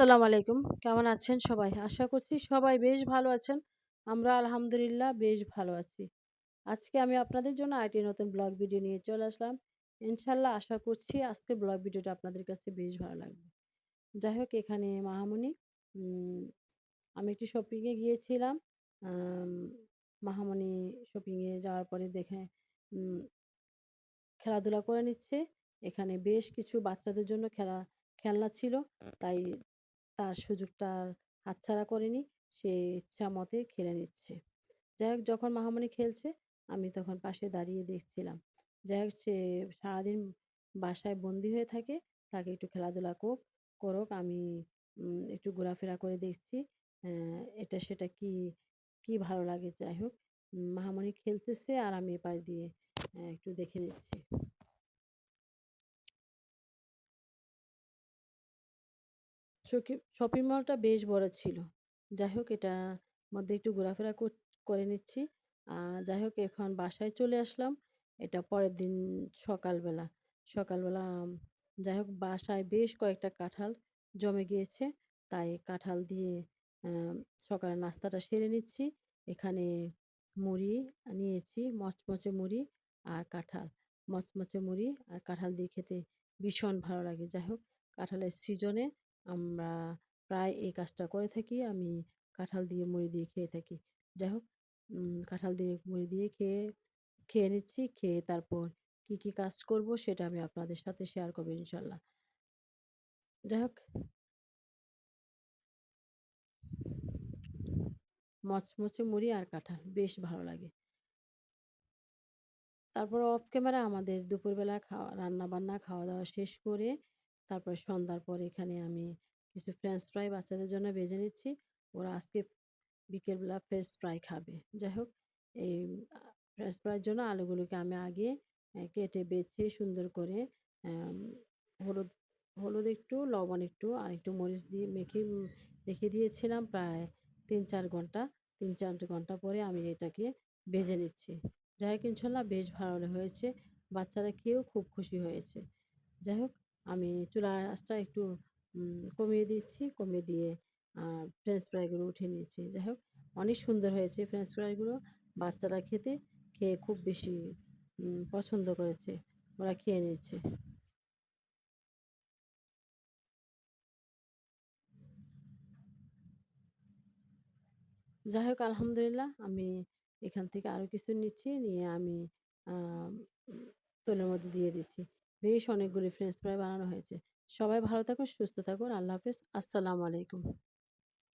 আসসালামু আলাইকুম। কেমন আছেন সবাই? আশা করছি সবাই বেশ ভালো আছেন। আমরা আলহামদুলিল্লাহ বেশ ভালো আছি। আজকে আমি আপনাদের জন্য আরেকটি নতুন ব্লগ ভিডিও নিয়ে চলে আসলাম। ইনশাল্লাহ আশা করছি আজকের ব্লগ ভিডিওটা আপনাদের কাছে বেশ ভালো লাগবে। যাই হোক, এখানে মাহামণি আমি একটি শপিংয়ে গিয়েছিলাম। মাহামণি শপিংয়ে যাওয়ার পরে দেখে খেলাধুলা করে নিচ্ছে। এখানে বেশ কিছু বাচ্চাদের জন্য খেলা, খেলনা ছিল। তাই তার সুযোগটা হাতছাড়া করেনি, সে ইচ্ছা মতে খেলে নিচ্ছে। যাই হোক যখন মাহামণি খেলছে, আমি তখন পাশে দাঁড়িয়ে দেখছিলাম। যাই হোক সে সারাদিন বাসায় বন্দি হয়ে থাকে, তাকে একটু খেলাধুলা কোক করুক, আমি একটু ঘোরাফেরা করে দেখছি এটা সেটা কি কি ভালো লাগে যাই হোক মাহামণি খেলতেছে আর আমি এপাশ দিয়ে একটু দেখে নিচ্ছি। শপিং মলটা বেশ বড় ছিল। যাই হোক, এটা মধ্যে একটু ঘোরাফেরা করে নিচ্ছি। যাই হোক, এখন বাসায় চলে আসলাম। এটা পরের দিন সকালবেলা। সকালবেলা, যাই হোক, বাসায় বেশ কয়েকটা কাঁঠাল জমে গিয়েছে। তাই কাঁঠাল দিয়ে সকালে নাস্তাটা সেরে নিচ্ছি। এখানে মুড়ি নিয়েছি, মচমচে মুড়ি আর কাঁঠাল। মচমচে মুড়ি আর কাঁঠাল দিয়ে খেতে ভীষণ ভালো লাগে। যাই হোক, কাঁঠালের সিজনে আমরা প্রায় এই কাজটা করে থাকি। আমি কাঁঠাল দিয়ে মুড়ি দিয়ে খেয়ে থাকি। যাই হোক কাঁঠাল দিয়ে মুড়ি দিয়ে খেয়ে খেয়ে নিচ্ছি। খেয়ে তারপর কি কি কাজ করব সেটা আমি আপনাদের সাথে শেয়ার করব ইনশাল্লাহ। যাই হোক। মচমচে মুড়ি আর কাঁঠাল, বেশ ভালো লাগে। তারপর অফ ক্যামেরা আমাদের দুপুরবেলা খাওয়া রান্না বান্না খাওয়া দাওয়া শেষ করে তারপর সন্ধ্যার পর এখানে আমি কিছু ফ্রেঞ্চ ফ্রাই বাচ্চাদের জন্য ভেজে নিচ্ছি। ওরা আজকে বিকেলবেলা ফ্রেঞ্চ ফ্রাই খাবে। যাই হোক, এই ফ্রেঞ্চ ফ্রাইয়ের জন্য আলুগুলোকে আমি আগে কেটে বেছে সুন্দর করে হলুদ হলুদ একটু, লবণ একটু আর একটু মরিচ দিয়ে মেখে রেখে দিয়েছিলাম প্রায় তিন চার ঘণ্টা। তিন চার ঘণ্টা পরে আমি এটাকে ভেজে নিচ্ছি। যাই হোক, ইনশাল্লাহ বেশ ভালো হয়েছে। বাচ্চারা খেয়েও খুব খুশি হয়েছে। যাই হোক আমি চুলা আঁচটা একটু কমিয়ে দিচ্ছি, কমিয়ে দিয়ে ফ্রেঞ্চ ফ্রাইগুলো উঠে নিয়েছি। যাই হোক, অনেক সুন্দর হয়েছে ফ্রেঞ্চ ফ্রাইগুলো বাচ্চারা খেতে, খেয়ে খুব বেশি পছন্দ করেছে। ওরা খেয়ে নিয়েছে। যাই হোক, আলহামদুলিল্লাহ, আমি এখান থেকে আরও কিছু নিচ্ছি, নিয়ে আমি তোলের মধ্যে দিয়ে দিচ্ছি। বেশ অনেকগুলি ফ্রেঞ্চ ফ্রাই বানানো হয়েছে। সবাই ভালো থাকুন, সুস্থ থাকুন, আল্লাহ হাফিজ। আসসালামু আলাইকুম।